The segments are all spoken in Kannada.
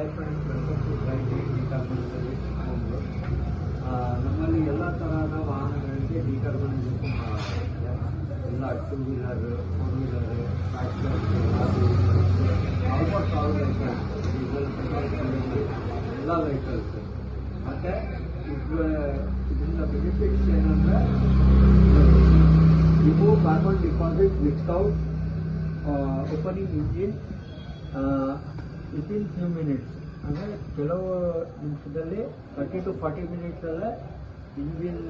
hi friends welcome to drive decarbon service ಒಂದು ನಮ್ಮಲ್ಲಿ ಎಲ್ಲ ತರಹದ ವಾಹನಗಳಿಗೆ ಡಿಕಾರ್ಬನೈಸೇಷನ್ ಮಾಡಲಾಗುತ್ತೆ ಎಲ್ಲ two wheeler four wheeler tractor almost all vehicles diesel petrol ಎಲ್ಲ ವೆಹಿಕಲ್ಸ್ ಮತ್ತು ಇದು ಇದರಿಂದ ಬೆನಿಫಿಟ್ಸ್ ಏನಂದರೆ remove carbon deposit without opening engine within few minutes ಅಂದರೆ ಕೆಲವು ನಿಮಿಷದಲ್ಲಿ ತರ್ಟಿ ಟು ಫಾರ್ಟಿ ಮಿನಿಟ್ಸಲ್ಲೇ ಇಂಜಿನ್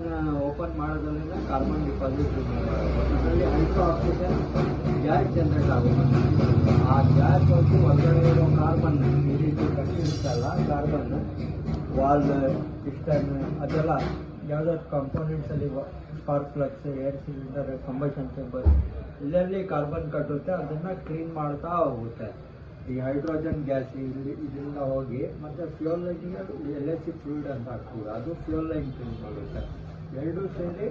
ಓಪನ್ ಮಾಡೋದ್ರಿಂದ ಕಾರ್ಬನ್ ಡಿಪಾಸಿಟ್ ಅದರಲ್ಲಿ ಹೈಡ್ರೋ ಆಕ್ಸಿಜನ್ ಗ್ಯಾಸ್ ಜನರೇಟ್ ಆಗುತ್ತೆ. ಆ ಗ್ಯಾಸ್ ಹೋಗಿ ಒಳಗಡೆ ಇರೋ ಕಾರ್ಬನ್ ಈ ರೀತಿ ಕಟ್ಟಿರುತ್ತಲ್ಲ ಕಾರ್ಬನ್ ವಾಲ್ ಪಿಸ್ಟನ್ ಅದೆಲ್ಲ ಯಾವ್ದಾದ್ರು ಕಾಂಪೋನೆಂಟ್ಸಲ್ಲಿ spark plugs air cylinder combustion chamber ಇಲ್ಲೆಲ್ಲಿ carbon ಕಟ್ಟುತ್ತೆ, ಅದನ್ನು ಕ್ಲೀನ್ ಮಾಡ್ತಾ ಹೋಗುತ್ತೆ. ಈ ಹೈಡ್ರೋಜನ್ ಗ್ಯಾಸ್ ಇಲ್ಲಿ ಇದರಿಂದ ಹೋಗಿ, ಮತ್ತು ಫ್ಯೂಲ್ ಲೈನಿಗೆ ಎಲ್ ಎಸ್ ಸಿ ಫ್ಲೂಯಿಡ್ ಅಂತ ಹಾಕ್ತೀವಿ. ಅದು ಫ್ಯೂಲ್ ಲೈನ್ ಕ್ಲೀನ್ ಮಾಡುತ್ತೆ ಎರಡೂ ಸೇರಿ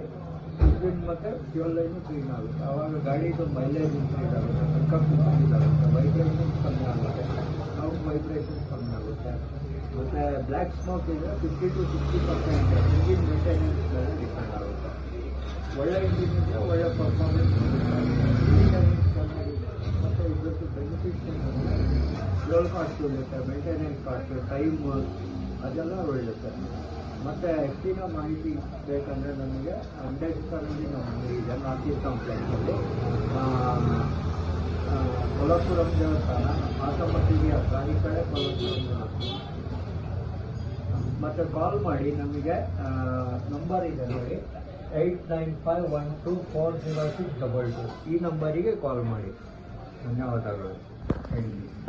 ಇಂಜಿನ್ ಮತ್ತು ಫ್ಯೂಲ್ ಲೈನ್ ಕ್ಲೀನ್ ಆಗುತ್ತೆ. ಆವಾಗ ಗಾಡಿದು ಮೈಲೇಜ್ ಇನ್ಕ್ರೀಸ್ ಆಗುತ್ತೆ ಪಿಕಪ್ ಇನ್ಕ್ರೀಸ್ ಆಗುತ್ತೆ ವೈಬ್ರೇಷನ್ ಕಮ್ಮಿ ಆಗುತ್ತೆ ಸೌಂಡ್ ವೈಬ್ರೇಷನ್ ಕಮ್ಮಿ ಆಗುತ್ತೆ. ಮತ್ತು ಬ್ಲ್ಯಾಕ್ ಸ್ಮೋಕ್ ಇದ್ರೆ fifty to sixty percent engine maintenance ಮೇಲೆ ಡಿಪೆಂಡ್ ಆಗುತ್ತೆ. ಒಳ್ಳೆ ಇಂಜಿನ್ ಇದ್ದರೆ ಒಳ್ಳೆ ಪರ್ಫಾರ್ಮೆನ್ಸ್ ಮೇಂಟೆನೆನ್ಸ್ ಕಮ್ಮಿ ಆಗುತ್ತೆ ಮತ್ತು ಇದ್ರದ್ದು ಬೆನಿಫಿಟ್ಸ್ ಏನಂದರೆ ಫ್ಯೂಲ್ ಕಾಸ್ಟ್ ಉಳಿಯುತ್ತೆ ಮೇಂಟೆನೆನ್ಸ್ ಕಾಸ್ಟ್ ಟೈಮ್ ಅದೆಲ್ಲ ಉಳಿಯುತ್ತೆ ಮತ್ತು ಹೆಚ್ಚಿನ ಮಾಹಿತಿ ಬೇಕಂದರೆ ನಮಗೆ ಅಂಬೇಡ್ಕರ್ನಲ್ಲಿ ನಮ್ಮ ಇದೆ ನಾರ್ತ್ ಕಂಪ್ಲೇಂಟಲ್ಲಿ ಕೊಲ್ಲಾಪುರಂ ದೇವಸ್ಥಾನ ಆಸಮಟ್ಟಿಗೆ ಹತ್ರ ಈ ಕಡೆ ದೇವಸ್ಥಾನ. ಮತ್ತು ಕಾಲ್ ಮಾಡಿ ನಮಗೆ ನಂಬರ್ ಇದೆ ನೋಡಿ eight nine five one two four zero six double two ಈ ನಂಬರಿಗೆ ಕಾಲ್ ಮಾಡಿ. ಧನ್ಯವಾದಗಳು. ಯು